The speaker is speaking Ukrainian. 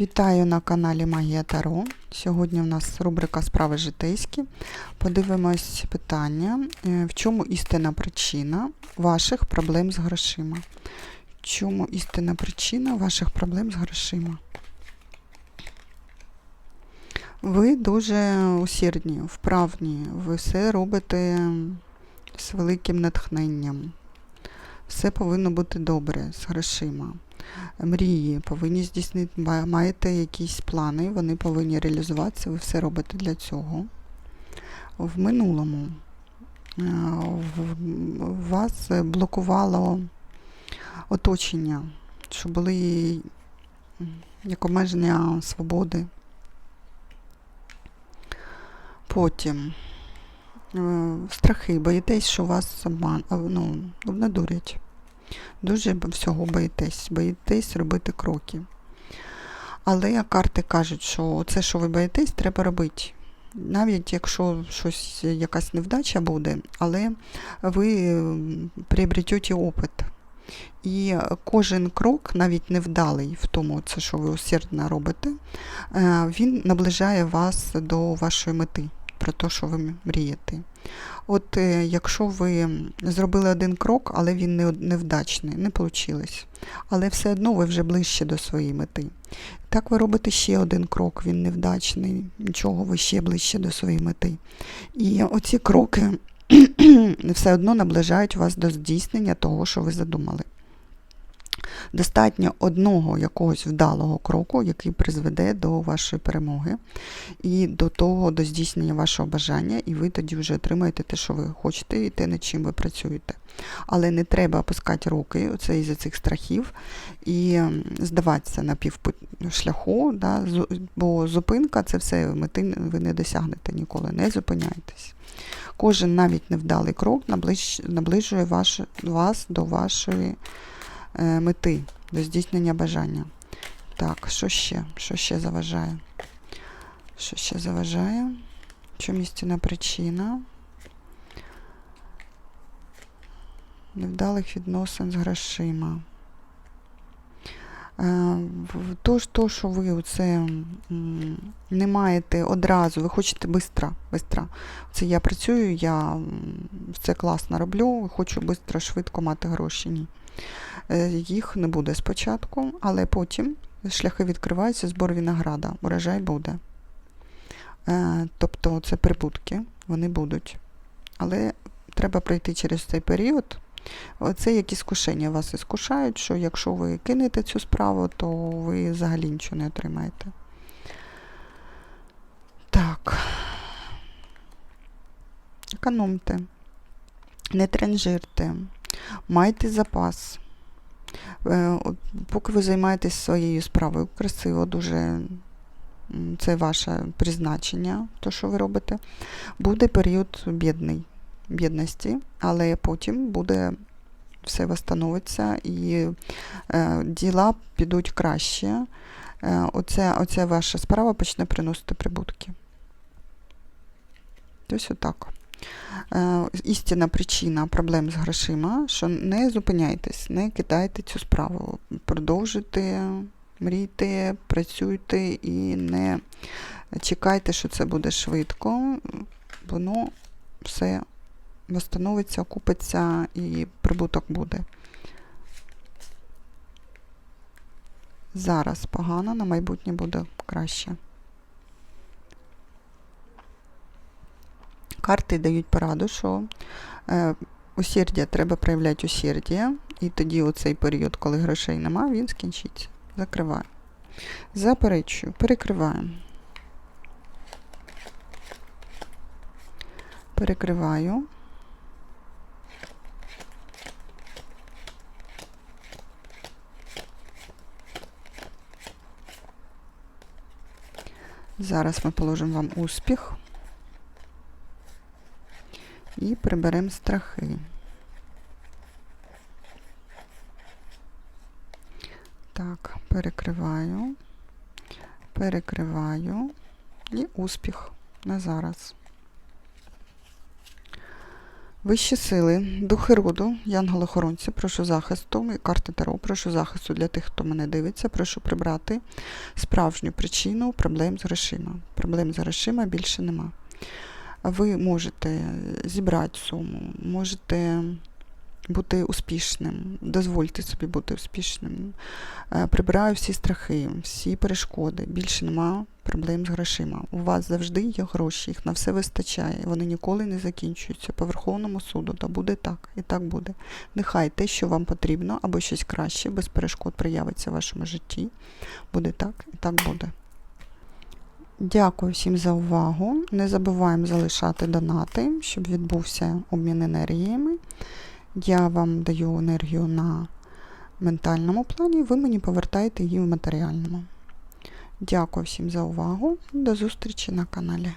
Вітаю на каналі Магія Таро. Сьогодні у нас рубрика Справи житейські. Подивимось питання, е, в чому істинна причина ваших проблем з грошима? В чому істинна причина ваших проблем з грошима? Ви дуже усердні, вправні, ви все робите з великим натхненням. Все повинно бути добре з грошима мрії повинні здійснити, маєте якісь плани, вони повинні реалізуватися, ви все робите для цього. В минулому е, вас блокувало оточення, що були як обмеження свободи. Потім е, страхи, боїтесь, що вас обман, ну, обнадурять. Дуже всього боїтесь, боїтесь робити кроки. Але карти кажуть, що це, що ви боїтесь, треба робити. Навіть якщо щось, якась невдача буде, але ви м, приобретете опит. І кожен крок, навіть невдалий в тому, це, що ви усердно робите, е, він наближає вас до вашої мети, про те, що ви мрієте. От е, якщо ви зробили один крок, але він не, невдачний, не вийшло. Але все одно ви вже ближче до своєї мети. Так ви робите ще один крок, він невдачний, нічого, ви ще ближче до своєї мети. І оці кроки все одно наближають вас до здійснення того, що ви задумали. Достатньо одного якогось вдалого кроку, який призведе до вашої перемоги і до того, до здійснення вашого бажання, і ви тоді вже отримаєте те, що ви хочете, і те, над чим ви працюєте. Але не треба опускати руки оце із-за цих страхів і здаватися на півшляху, да, бо зупинка це все мети ви не досягнете ніколи, не зупиняйтесь. Кожен навіть невдалий крок наближ, наближує ваш, вас до вашої мети, до здійснення бажання. Так, що ще? Що ще заважає? Що ще заважає? Чому істинна причина? Невдалих відносин з грошима. Е, То, то, що ви оце не маєте одразу, ви хочете швидко, швидко. Це я працюю, я це класно роблю, хочу швидко, швидко мати гроші. Ні. Е, Їх не буде спочатку, але потім шляхи відкриваються, збор винограда, урожай буде. Е, Тобто це прибутки, вони будуть. Але треба пройти через цей період. Це як іскушення вас іскушають, що якщо ви кинете цю справу, то ви взагалі нічого не отримаєте. Так. Економте, не транжирте, майте запас. Е, Поки ви займаєтесь своєю справою, красиво, дуже це ваше призначення, то, що ви робите, буде період бідний, бідності, але потім буде все восстановиться і е, діла підуть краще. Е, оця, оця ваша справа почне приносити прибутки. Ось отак. Е, істинна причина проблем з грошима, що не зупиняйтесь, не кидайте цю справу. Продовжуйте, мрійте, працюйте і не чекайте, що це буде швидко. Воно все восстановиться, окупиться і прибуток буде. Зараз погано, на майбутнє буде краще. Карти дають пораду, що е, усердя треба проявляти усердя, і тоді оцей період, коли грошей нема, він скінчиться. Закриваю. Заперечую, перекриваємо. Перекриваю. Зараз ми положимо вам успіх і приберемо страхи. Так, перекриваю, перекриваю і успіх на зараз. Вищі сили, духи роду, янголи-охоронці, прошу захисту, і карти Таро, прошу захисту для тих, хто мене дивиться, прошу прибрати справжню причину проблем з грошима. Проблем з грошима більше нема. Ви можете зібрати суму, можете бути успішним, дозвольте собі бути успішним. Е, Прибираю всі страхи, всі перешкоди. Більше нема проблем з грошима. У вас завжди є гроші, їх на все вистачає. Вони ніколи не закінчуються. По Верховному суду та буде так, і так буде. Нехай те, що вам потрібно, або щось краще, без перешкод проявиться в вашому житті. Буде так, і так буде. Дякую всім за увагу. Не забуваємо залишати донати, щоб відбувся обмін енергіями. Я вам даю енергію на ментальному плані, ви мені повертаєте її в матеріальному. Дякую всім за увагу. До зустрічі на каналі.